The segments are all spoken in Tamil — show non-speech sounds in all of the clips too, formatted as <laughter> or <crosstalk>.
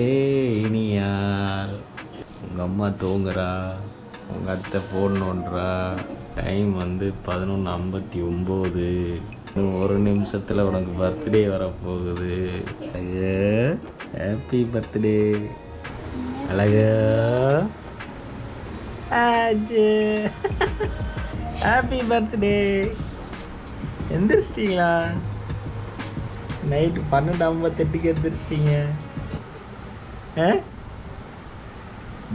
ஏ இனியால் உங்கள் அம்மா தூங்குறா. உங்கள் அத்தை ஃபோன் நோண்டுறா. டைம் வந்து பதினொன்று ஐம்பத்தி ஒம்பது ஒரு நிமிஷத்தில் உனக்கு பர்த்டே வரப்போகுது. அழகு ஹாப்பி பர்த்டே அழகா. ஆச்சு ஹாப்பி பர்த்டே எந்திரிச்சிட்டிங்களா? நைட்டு பன்னெண்டு ஐம்பத்தெட்டுக்கு எந்திரிச்சிட்டிங்க.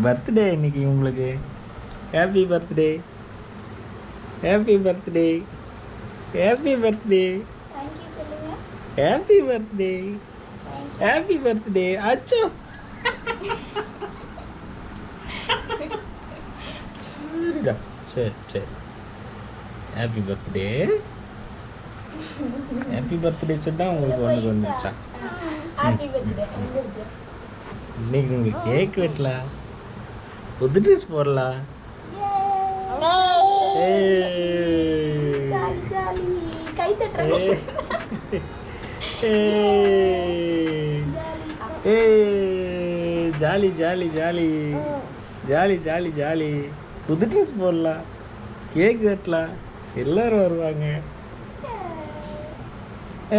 பர்த்டே இன்னைக்கு உங்களுக்கு. Happy birthday happy birthday happy birthday happy birthday happy birthday அச்சோ. சரிடா சரி சரி. ஹாப்பி பர்த்டே ஹாப்பி பர்த்டே சொன்னா உங்களுக்கு ஒன்று வந்துச்சா ஹாப்பி பர்த்டே எங்களுக்கு இன்னைக்கு உங்களுக்கு கேக் வெட்டலாம் புது ட்ரெஸ் போடலாம். Jolly jolly. Jolly jolly jolly. Jolly புது ட்ரெஸ் போடலாம் கேக் வெட்டலாம் எல்லாரும் வருவாங்க. <laughs>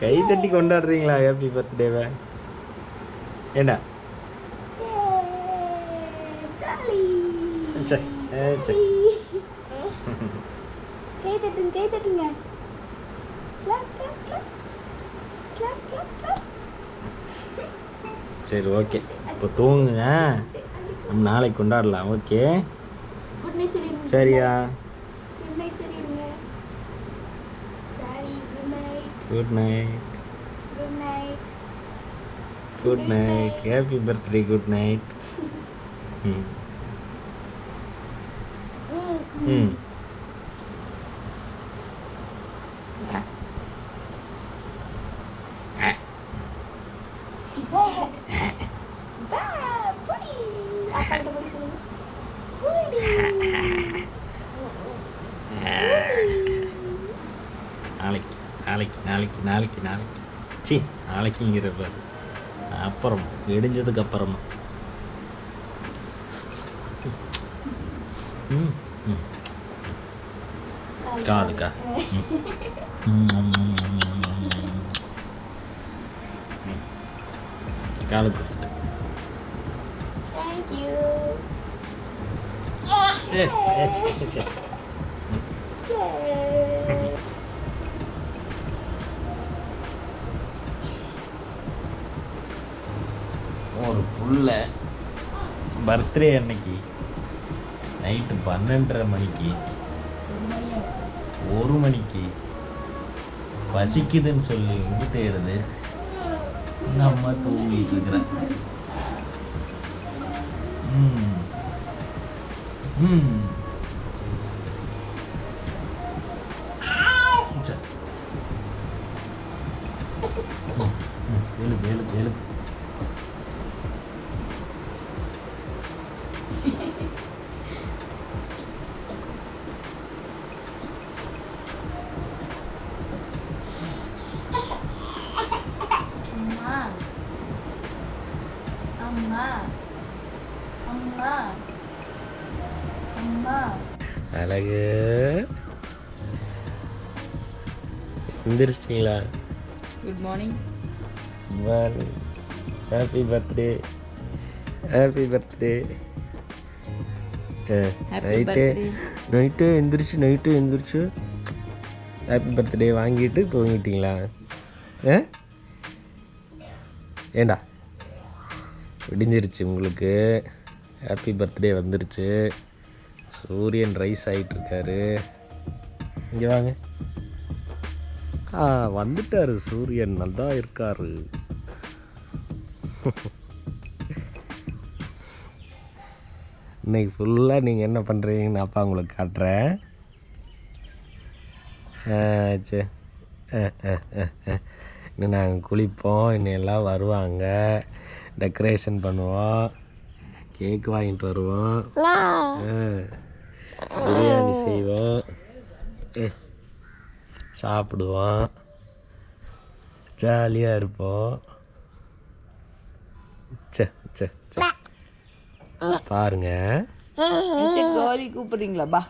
கை தட்டி கொண்டாடுறீங்களா ஹாப்பி பர்த்டேவை என்ன கை சரி ஓகே. இப்போ தூங்குங்க. நம்ம நாளைக்கு கொண்டாடலாம். ஓகே? சரியா? Good night. Good night. Good, night. night. Happy birthday. Good night. hmm. Hmm. Yeah. <laughs> Oh. நாளைக்கு நாளைக்கு நாளைக்கு நாளைக்கு நாளைக்கு சி நாளைக்குங்கிற பாரு அப்புறம் இடிஞ்சதுக்கு அப்புறமா ம் ம் காதுக்கா காது கொடுத்துட்டேன் Thank you. ஒரு புள்ள பர்த்டே அன்னைக்கு நைட்டு பன்னெண்டரை மணிக்கு ஒரு மணிக்கு பசிக்குதுன்னு சொல்லி இங்கு தேடுது. நம்ம தூங்கிட்டு இருக்கிறேன் ம். ம். அழகு. எந்திரிச்சிட்டிங்களா? Good morning happy birthday happy birthday night night எந்திரிச்சு நைட்டு எந்திரிச்சு. ஹாப்பி பர்த்டே வாங்கிட்டு தூங்கிட்டீங்களா? ஆ ஏண்டா? விடிஞ்சிருச்சு உங்களுக்கு. ஹாப்பி பர்த்டே வந்துருச்சு. சூரியன் ரைஸ் ஆகிட்டுருக்காரு இங்கே வாங்க. ஆ வந்துட்டாரு சூரியன். நல்லா இருக்காரு. இன்னைக்கு ஃபுல்லாக நீங்கள் என்ன பண்ணுறீங்கன்னு அப்பா உங்களுக்கு காட்டுறேன். ஆ, சரி ஆ, ஆ, ஆ, ஆ. இன்னும் நாங்கள் குளிப்போம் இன்னும் எல்லாம் வருவாங்க. டெக்கரேஷன் பண்ணுவோம். கேக் வாங்கிட்டு வருவோம். ஆ, பிரியாணி செய்வோம். சாப்பிடுவோம். ஜாலியாக இருப்போம். சே சே சே பாருங்க. கோழி கூப்பிட்றீங்களா? பா.